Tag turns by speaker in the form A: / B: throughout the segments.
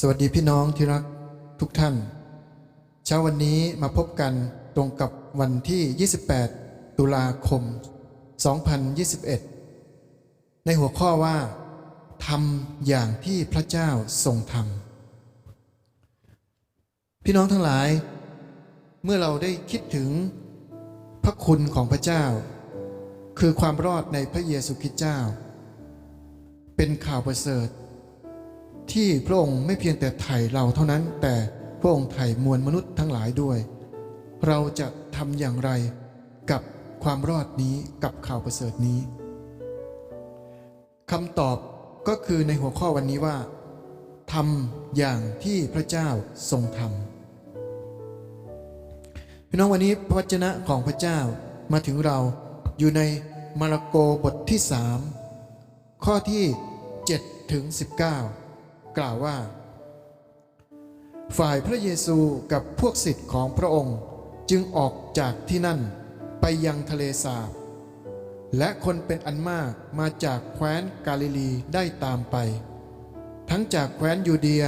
A: สวัสดีพี่น้องที่รักทุกท่าน เช้าวันนี้มาพบกันตรงกับวันที่ 28 ตุลาคม 2021 ในหัวข้อว่าทำอย่างที่พระเจ้าทรงทำพี่น้องทั้งหลาย เมื่อเราได้คิดถึงพระคุณของพระเจ้า คือความรอดในพระเยซูคริสต์เจ้า เป็นข่าวประเสริฐ ที่พระองค์ไม่เพียงแต่ไถ่เราเท่านั้น แต่พระองค์ไถ่มวลมนุษย์ทั้งหลายด้วย เราจะทำอย่างไรกับความรอดนี้กับข่าวประเสริฐนี้คำตอบก็คือในหัวข้อวันนี้ว่าทำอย่างที่พระเจ้าทรงทำพี่น้องวันนี้พระวจนะของพระเจ้ามาถึงเราอยู่ในมาระโกบทที่สามข้อที่7ถึง19 กล่าวว่า ฝ่ายพระเยซูกับพวกศิษย์ของพระองค์จึงออกจากที่นั่นไปยังทะเลสาบ และคนเป็นอันมากมาจากแคว้นกาลิลีได้ตามไป ทั้งจากแคว้นยูเดีย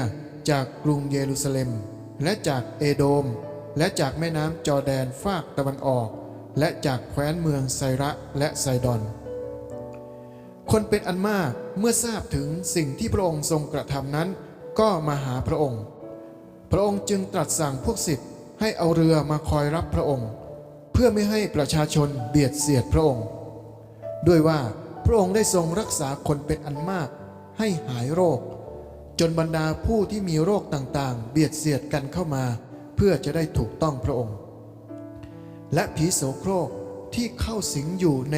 A: จากกรุงเยรูซาเล็ม และจากเอโดม และจากแม่น้ำจอแดนฟากตะวันออก และจากแคว้นเมืองไซระและไซดอน คนเป็นอันมากเมื่อทราบถึงสิ่งที่พระองค์ทรงกระทำนั้น ก็มาหาพระองค์ พระองค์จึงตรัสสั่งพวกศิษย์ให้เอาเรือมาคอยรับพระองค์ เพื่อไม่ให้ประชาชนเบียดเสียดพระองค์ ด้วยว่าพระองค์ได้ทรงรักษาคนเป็นอันมาก ให้หายโรค จนบรรดาผู้ที่มีโรคต่างๆ เบียดเสียดกันเข้ามา เพื่อจะได้ถูกต้องพระองค์ และผีโสโครกที่เข้าสิงอยู่ใน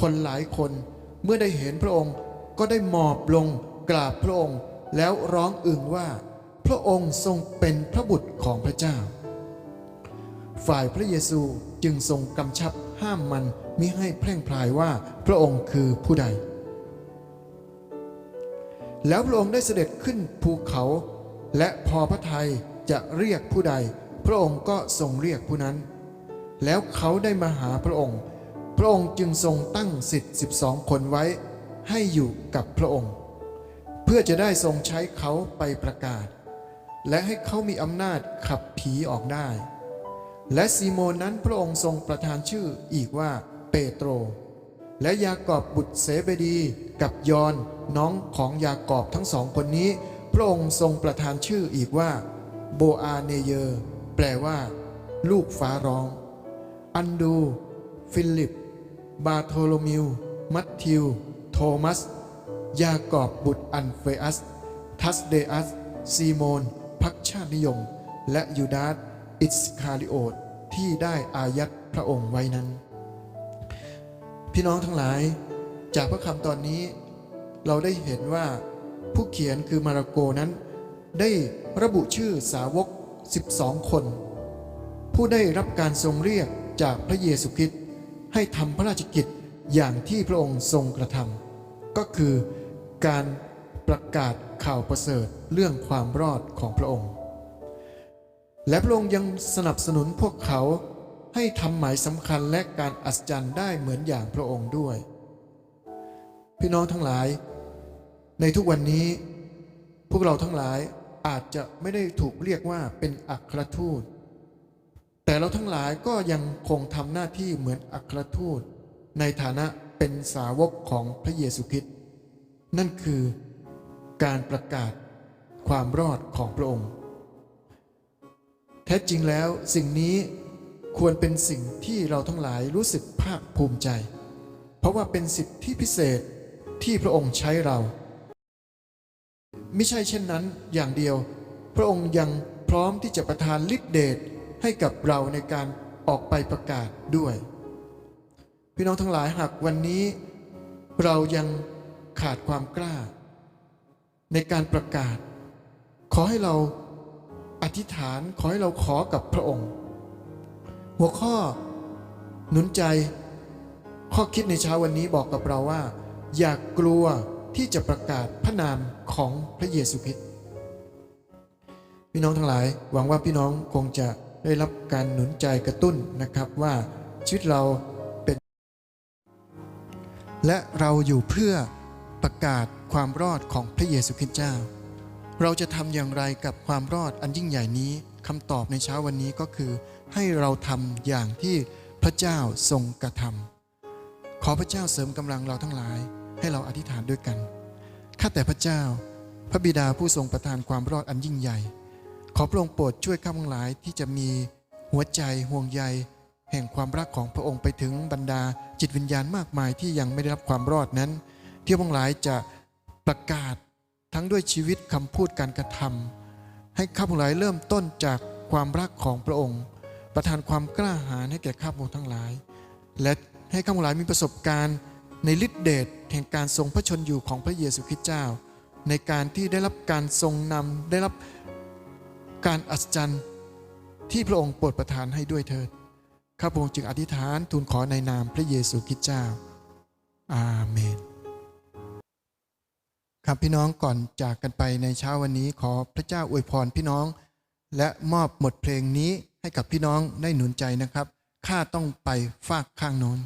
A: คนหลายคน เมื่อได้เห็นพระองค์ก็ได้หมอบลงกราบพระองค์ แล้วร้องอึงว่า พระองค์ทรงเป็นพระบุตรของพระเจ้า ฝ่ายพระเยซูจึงทรงกำชับห้ามมันมิให้แพร่งพรายว่าพระองค์คือผู้ใด แล้วพระองค์ได้เสด็จขึ้นภูเขา และพอพระทัยจะเรียกผู้ใด พระองค์ก็ทรงเรียกผู้นั้น แล้วเขาได้มาหาพระองค์ ระองค์จึงทรงตั้งสิทธิ์สิบสองคนไว้ให้อยู่กับพระองค์ เพื่อจะได้ทรงใช้เขาไปประกาศ และให้เขามีอำนาจขับผีออกได้ และซีโมนนั้นพระองค์ทรงประทานชื่ออีกว่าเปโตร และยากอบบุตรเสเบดีกับยอนน้องของยากอบทั้งสองคนนี้ พระองค์ทรงประทานชื่ออีกว่า โบอาเนเยอร์แปลว่า ลูกฟ้าร้อง อันดู ฟิลิป บาโทโลมิว มัตธิว โทมัส ยากอบบุตรอันเฟอัส ทัสเดอัส ซีโมน พักชาตินิยม และยูดาสอิสคาริโอตที่ได้อายัดพระองค์ไว้นั้น พี่น้องทั้งหลาย จากพระคำตอนนี้ เราได้เห็นว่าผู้เขียนคือมาระโกนั้น ได้ระบุชื่อสาวก 12 คน ผู้ได้รับการทรงเรียกจากพระเยซูคริสต์ ให้ทำพระราชกิจอย่างที่พระองค์ทรงกระทำก็คือการประกาศข่าวประเสริฐเรื่องความรอดของพระองค์ และพระองค์ยังสนับสนุนพวกเขาให้ทำหมายสำคัญและการอัศจรรย์ได้เหมือนอย่างพระองค์ด้วย พี่น้องทั้งหลาย ในทุกวันนี้ พวกเราทั้งหลายอาจจะไม่ได้ถูกเรียกว่าเป็นอัครทูต แต่เราทั้งหลายก็ยังคงทำหน้าที่เหมือนอัครทูต ในฐานะเป็นสาวกของพระเยซูคริสต์นั่นคือการประกาศความรอดของพระองค์ แท้จริงแล้วสิ่งนี้ควรเป็นสิ่งที่เราทั้งหลายรู้สึกภาคภูมิใจ เพราะว่าเป็นสิทธิพิเศษที่พระองค์ใช้เรา ไม่ใช่เช่นนั้นอย่างเดียว พระองค์ยังพร้อมที่จะประทานฤทธิเดช ให้กับเราในการออกไปประกาศด้วย พี่น้องทั้งหลายหากวันนี้ เรายังขาดความกล้า ในการประกาศ ขอให้เราอธิษฐานขอให้เราขอกับพระองค์ หัวข้อหนุนใจข้อคิดในเช้าวันนี้บอกกับเราว่า อย่ากกลัวที่จะประกาศพระนามของพระเยซูคริสต์พี่น้องทั้งหลายหวังว่าพี่น้องคงจะ ได้รับการหนุนใจกระตุ้นนะครับว่าชีวิตเราเป็น และเราอยู่เพื่อประกาศความรอดของพระเยซูคริสต์เจ้า เราจะทำอย่างไรกับความรอดอันยิ่งใหญ่นี้คำตอบในเช้าวันนี้ก็คือ ให้เราทำอย่างที่พระเจ้าทรงกระทำขอพระเจ้าเสริมกำลังเราทั้งหลาย ให้เราอธิษฐานด้วยกันข้าแต่พระเจ้า พระบิดาผู้ทรงประทานความรอดอันยิ่งใหญ่ ขอพระองค์โปรดช่วยข้าพงหลายที่จะมีหัวใจห่วงใย แห่งความรักของพระองค์ไปถึงบรรดาจิตวิญญาณมากมายที่ยังไม่ได้รับความรอดนั้น ที่พงหลายจะประกาศทั้งด้วยชีวิตคำพูดการกระทำให้ข้าพงหลายเริ่มต้นจากความรักของพระองค์ ประทานความกล้าหาญให้แก่ข้าพงทั้งหลาย และให้ข้าพงหลายมีประสบการณ์ ในฤทธิเดชแห่งการทรงพระชนอยู่ของพระเยซูคริสต์เจ้า ในการที่ได้รับการทรงนำได้รับ การอัศจรรย์ที่พระองค์โปรดประทานให้ด้วยเถิดข้าพงจึงอธิษฐานทูลขอในนามพระเยซูคริสต์เจ้า อาเมนครับพี่น้องก่อนจากกันไปในเช้าวันนี้ขอพระเจ้าอวยพรพี่น้อง และมอบบทเพลงนี้ให้กับพี่น้องได้หนุนใจนะครับข้าต้องไปฝากข้างโน้น